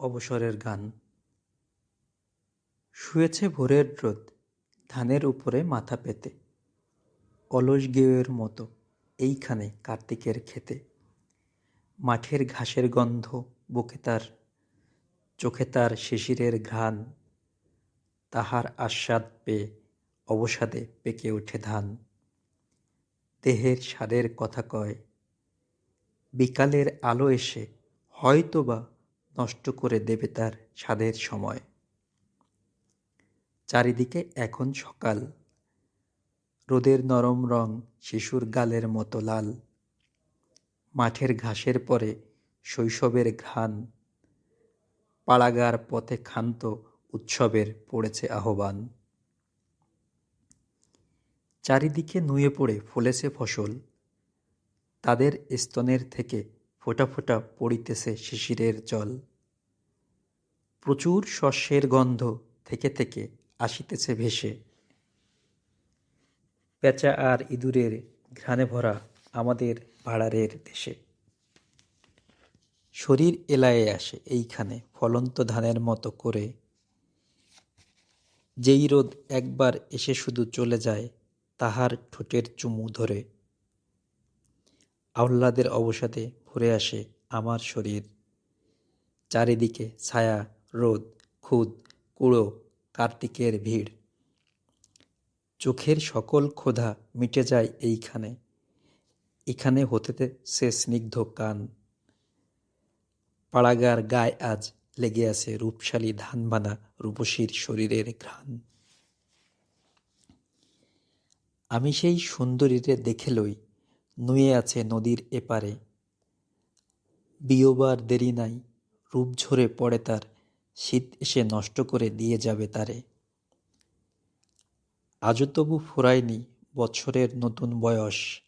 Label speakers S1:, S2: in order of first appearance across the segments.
S1: অবসরের গান। শুয়েছে ভোরের রোদ ধানের উপরে মাথা পেতে। অলস গেয়ের মতো এইখানে কার্তিকের খেতে। মাঠের ঘাসের গন্ধ বুকে তার, চোখে তার শিশিরের ঘ্রাণ। তাহার আস্বাদ পেয়ে অবসাদে পেকে ওঠে ধান। দেহের স্বাদের কথা কয়, বিকালের আলো এসে হয়তোবা নষ্ট করে দেবে তার স্বাদের সময়। চারিদিকে এখন সকাল। রোদের নরম রং শিশুর গালের মতো লাল। মাঠের ঘাসের পরে শৈশবের ঘ্রাণ। পাড়াগার পথে ক্ষান্ত উৎসবের পড়েছে আহ্বান। চারিদিকে নুয়ে পড়ে ফলেছে ফসল। তাদের স্তনের থেকে ফোঁটা ফোঁটা পড়িতেছে শিশিরের জল। প্রচুর শস্যের গন্ধ থেকে থেকে আসিতেছে ভেসে। পেঁচা আর ইঁদুরের ঘ্রাণে ভরা আমাদের ভাড়ারের দেশে। শরীর এলায়ে আসে এইখানে ফলন্ত ধানের মতো করে। যেই রোদ একবার এসে শুধু চলে যায়, তাহার ঠোঁটের চুমু ধরে। আহ্লাদের অবসাদে ভরে আসে আমার শরীর। চারিদিকে ছায়া, রোদ, খুদ, কুড়ো, কার্তিকের ভিড়। চোখের সকল ক্ষোধা মিটে যায় এইখানে। এখানে হতেতে সে স্নিগ্ধ কান। পাড়াগার গায়ে আজ লেগে আছে রূপশালী ধানবানা রূপসীর শরীরের ঘ্রাণ। আমি সেই সুন্দরীরে দেখে লই নুয়ে আছে নদীর এপারে। বিয়োবার দেরি নাই, রূপ ঝরে পড়ে তার, শীত এসে নষ্ট করে দিয়ে যাবে তারে। আজও তবু ফুরায়নি বছরের নতুন বয়স।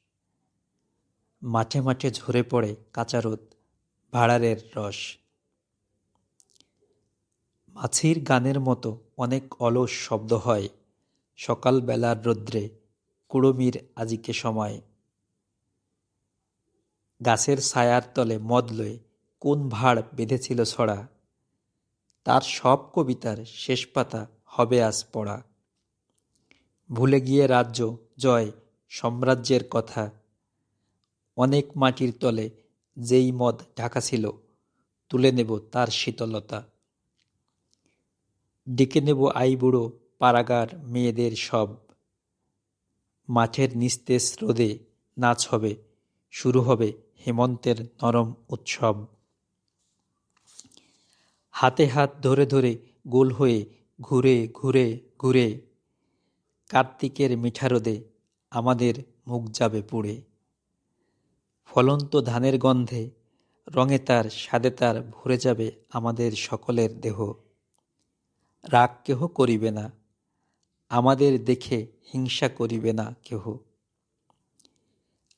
S1: মাঠে মাঠে ঝরে পড়ে কাঁচা রোদ, ভাড়ারের রস। মাছির গানের মতো অনেক অলস শব্দ হয়, সকালবেলার রৌদ্রে, কুড়মির আজিকে সময়। গাছের ছায়ার তলে মদ লয়ে কোন ভাড় বেঁধেছিল ছড়া? তার সব কবিতার শেষ পাতা হবে আজ পড়া। ভুলে গিয়ে রাজ্য, জয়, সাম্রাজ্যের কথা। অনেক মাটির তলে যেই মদ ঢাকা ছিল, তুলে নেব তার শীতলতা। ডেকে নেব আইবুড়ো পাড়াগার মেয়েদের সব। মাঠের নিস্তেজ রোদে নাচ হবে শুরু হবে হেমন্তের নরম উৎসব। হাতে হাত ধরে ধরে গোল হয়ে ঘুরে ঘুরে ঘুরে কার্তিকের মিঠা রোদে আমাদের মুখ যাবে পুড়ে। ফলন্ত ধানের গন্ধে রঙে তার স্বাদে তার ভরে যাবে আমাদের সকলের দেহ। রাগ কেহ করিবে না, আমাদের দেখে হিংসা করিবে না কেহ।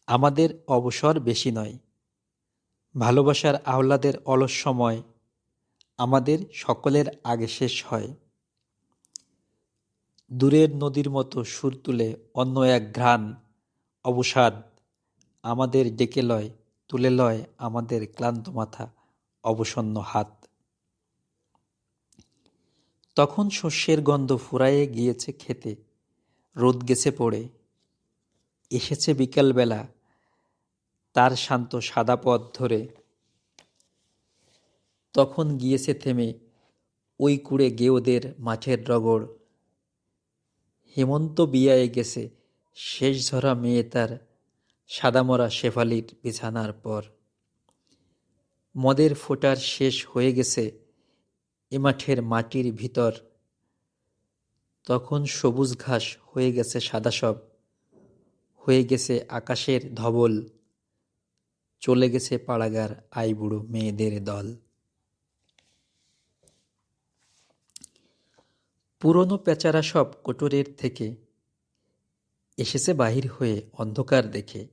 S1: আমাদের অবসর বেশি নয়। ভালোবাসার আহ্লাদের অলস সময় আমাদের সকলের আগে শেষ হয়। দূরের নদীর মতো সুর তুলে অন্য এক ঘ্রাণ, অবসাদ আমাদের ডেকে লয়, তুলে লয় আমাদের ক্লান্ত মাথা, অবসন্ন হাত। তখন শস্যের গন্ধ ফুরাইয়ে গিয়েছে খেতে, রোদ গেছে পড়ে এসেছে বিকালবেলা, তার শান্ত সাদা পথ ধরে। তখন গিয়েছে থেমে ওই কুড়ে গেওদের মাঠের রগড়। হেমন্ত বিয়ায় গেছে শেষ ঝরা মেয়ে তার সাদামরা শেফালির বিছানার পর। মদের ফোটার শেষ হয়ে গেছে এ মাঠের মাটির ভিতর। তখন সবুজ ঘাস হয়ে গেছে সাদা সব। হয়ে গেছে আকাশের ধবল, চলে গেছে পাড়াগার আইবুড়ো মেয়েদের দল। পুরনো পেচারা সব কোটরের থেকে এসেছে বাহির হয়ে অন্ধকার দেখে।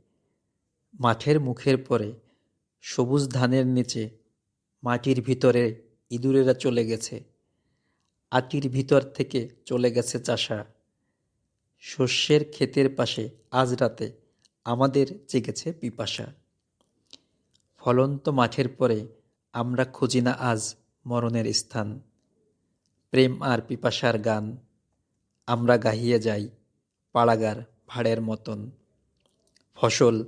S1: মাঠের মুখের পরে সবুজ ধানের নিচে মাটির ভিতরে ইঁদুরেরা চলে গেছে। আটির ভিতর থেকে চলে গেছে চাষা। শস্যের ক্ষেতের পাশে আজ রাতে আমাদের জেগেছে পিপাসা। ফলন্ত মাঠের পরে আমরা খুঁজি না আজ মরণের স্থান। প্রেম আর পিপাসার গান। আমরা গাহিয়ে যাই পাড়াগার ভাড়ের মতন। ফসল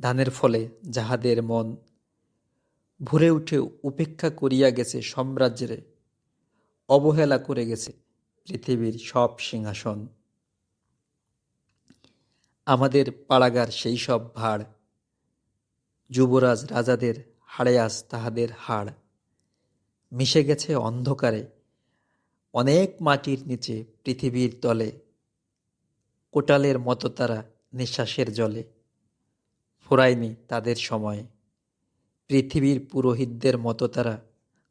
S1: ধানের ফলে যাহাদের মন। ভরে উঠে উপেক্ষা করিয়া গেছে সাম্রাজ্যের। অবহেলা করে গেছে পৃথিবীর সব সিংহাসন। আমাদের পাড়াগার সেই সব ভাড়, যুবরাজ রাজাদের হাড়ে আজ তাহাদের হাড়। মিশে গেছে অন্ধকারে, অনেক মাটির নিচে পৃথিবীর তলে। কোটালের মতো তারা নিঃশ্বাসের জলে। ফোরায়নি তাদের সময়। পৃথিবীর পুরোহিতদের মতো তারা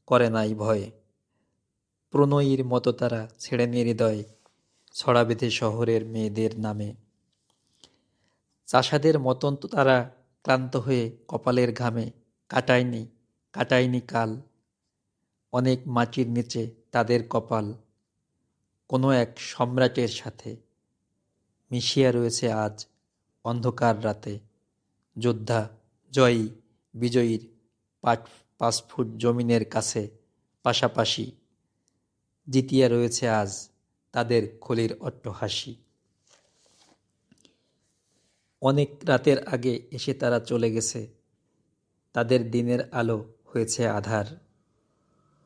S1: করে নাই ভয়ে। প্রণয়ীর মতো তারা ছেড়ে নিয়ে হৃদয় ছড়া শহরের মেয়েদের নামে। চাষাদের মতন তো তারা ক্লান্ত হয়ে কপালের ঘামে, কাটায়নি কাটায়নি কাল। অনেক মাটির নিচে তাদের কপাল, কোনো এক সম্রাটের সাথে। মিশিয়া রয়েছে আজ অন্ধকার রাতে। যোদ্ধা, জয়ী, বিজয়ীর পাট পাঁচ ফুট জমিনের কাছে পাশাপাশি। জিতিয়া রয়েছে আজ তাদের খলির অট্টহাসি। অনেক রাতের আগে এসে তারা চলে গেছে। তাদের দিনের আলো হয়েছে আধার।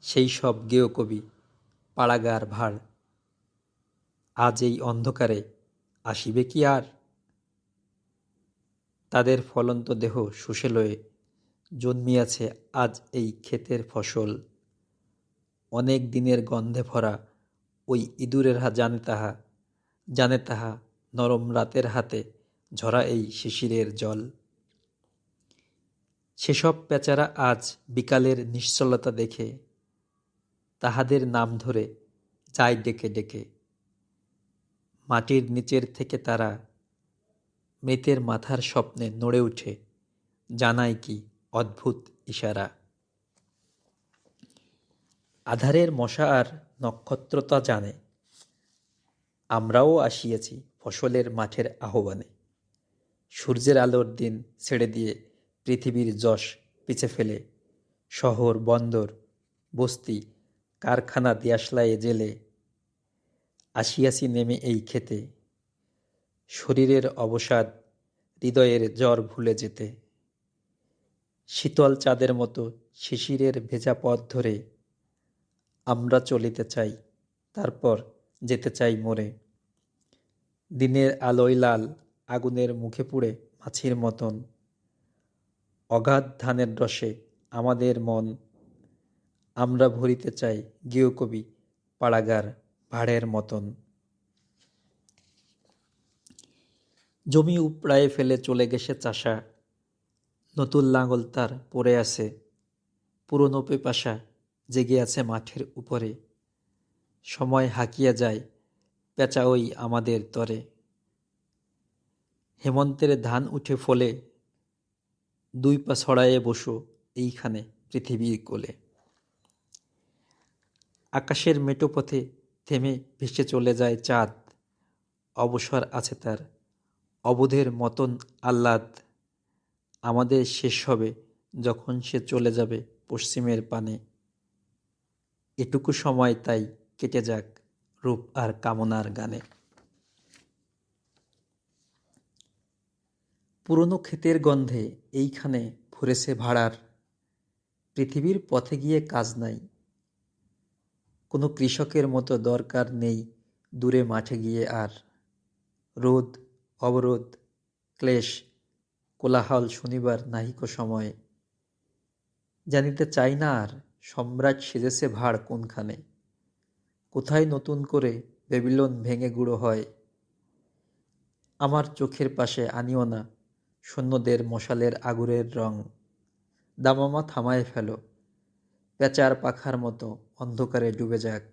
S1: সেই সব গেয় কবি পাড়াগার ভাড়, আজ এই অন্ধকারে আসিবে কি আর? তাদের ফলন্ত দেহ সুশেলয়ে জন্মিয়াছে আজ এই ক্ষেতের ফসল। অনেক দিনের গন্ধে ভরা ওই ইঁদুরের হা জানে তাহা জানে তাহা নরম রাতের হাতে ঝরা এই শিশিরের জল। সেসব পেচারা আজ বিকালের নিশ্চলতা দেখে, তাহাদের নাম ধরে যায় ডেকে ডেকে। মাটির নিচের থেকে তারা মৃতের মাথার স্বপ্নে নড়ে উঠে, জানায় কি অদ্ভুত ইশারা। আধারের মশা আর নক্ষত্রতা জানে, আমরাও আসিয়াছি ফসলের মাঠের আহ্বানে। সূর্যের আলোর দিন ছেড়ে দিয়ে পৃথিবীর যশ পিছে ফেলে। শহর, বন্দর, বস্তি, কারখানা, দিয়াশলায়ে জেলে। আসিয়াছি নেমে এই খেতে শরীরের অবসাদ, হৃদয়ের জ্বর ভুলে যেতে। শীতল চাঁদের মতো শিশিরের ভেজা পথ ধরে আমরা চলিতে চাই, তারপর যেতে চাই মোরে। দিনের আলোয় লাল আগুনের মুখে পুড়ে মাছির মতন। অগাধ ধানের রসে আমাদের মন। আমরা ভরিতে চাই গৃহকবি পাড়াগার ভাড়ের মতন। জমি উপড়ায় ফেলে চলে গেছে চাষা। নতুন লাঙল তার পড়ে আছে। পুরনো পেপাসা জেগে আছে মাঠের উপরে। সময় হাকিয়া যায় পেঁচা ওই আমাদের তরে। হেমন্তের ধান উঠে ফলে দুই পা ছড়ায়ে বসো এইখানে পৃথিবীর কোলে। আকাশের মেটো পথে থেমে ভেসে চলে যায় চাঁদ। অবসর আছে তার। অবোধের মতন আহ্লাদ আমাদের শেষ হবে যখন সে চলে যাবে পশ্চিমের পানে। এটুকু সময় তাই কেটে যাক রূপ আর কামনার গানে। পুরনো ক্ষেতের গন্ধে এইখানে ভরেছে ভাড়ার। পৃথিবীর পথে গিয়ে কাজ নাই। কোনো কৃষকের মতো দরকার নেই দূরে মাঠে গিয়ে আর। রোদ, অবরোধ, ক্লেশ, কোলাহল শনিবার নাহিক সময়ে। জানিতে চাই না আর, সম্রাট সেজেছে ভাড় কোনখানে। কোথায় নতুন করে বেবিলন ভেঙে গুঁড়ো হয়? আমার চোখের পাশে আনিও না। সৈন্যদের মশালের আগুরের রং। দামামা থামায় ফেলো। পেঁচার পাখার মতো অন্ধকারে ডুবে যাক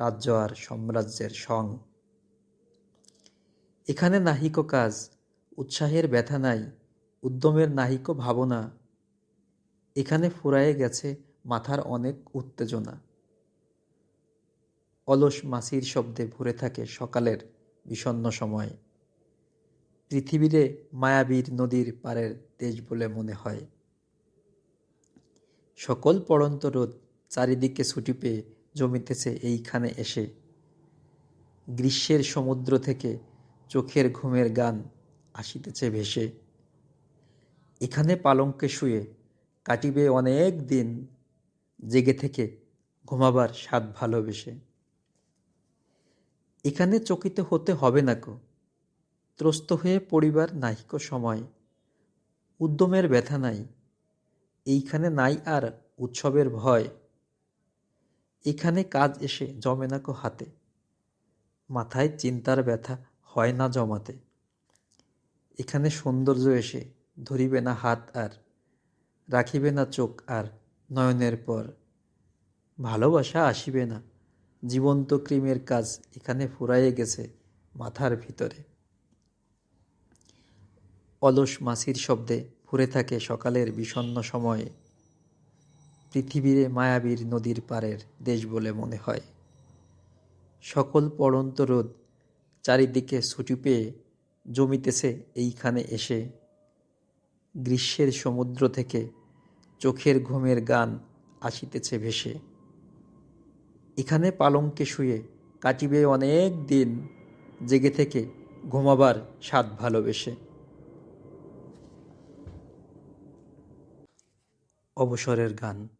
S1: রাজ্য আর সাম্রাজ্যের সং। এখানে নাহিক কাজ, উৎসাহের ব্যথা নাই, উদ্যমের নাহিক ভাবনা। এখানে ফুরায়ে গেছে মাথার অনেক উত্তেজনা। অলস মাসির শব্দে ভরে থাকে সকালের বিষণ্ন সময়। পৃথিবীরে মায়াবীর নদীর পারের দেশ বলে মনে হয়। সকল পড়ন্ত রোদ চারিদিকে ছুটি পেয়ে জমিতেছে এইখানে এসে। গ্রীষ্মের সমুদ্র থেকে চোখের ঘুমের গান আসিতেছে ভেসে। এখানে পালঙ্কে শুয়ে কাটিবে অনেক দিন জেগে থেকে ঘুমাবার স্বাদ ভালোবেসে। এখানে চকিত হতে হবে না কো? ত্রস্ত হয়ে পড়িবার নাহিক সময়। উদ্যমের ব্যথা নাই। এইখানে নাই আর উৎসবের ভয়। এখানে কাজ এসে জমে না কো হাতে। মাথায় চিন্তার ব্যথা হয় না জমাতে। এখানে সৌন্দর্য এসে ধরিবে না হাত আর রাখিবে না চোখ আর নয়নের পর। ভালোবাসা আসিবে না। জীবন্ত ক্রিমের কাজ এখানে ফুরাইয়ে গেছে মাথার ভিতরে। অলস মাছির শব্দে ফুরে থাকে সকালের বিষণ্ণ সময়ে। পৃথিবীরে মায়াবীর নদীর পারের দেশ বলে মনে হয়। সকল পড়ন্ত রোদ চারিদিকে ছুটি পেয়ে জমিতেছে এইখানে এসে। গ্রীষ্মের সমুদ্র থেকে চোখের ঘুমের গান আসিতেছে ভেসে। এখানে পালঙ্কে শুয়ে কাটিবে অনেক দিন, জেগে থেকে ঘুমাবার স্বাদ ভালোবেসে। অবসরের গান।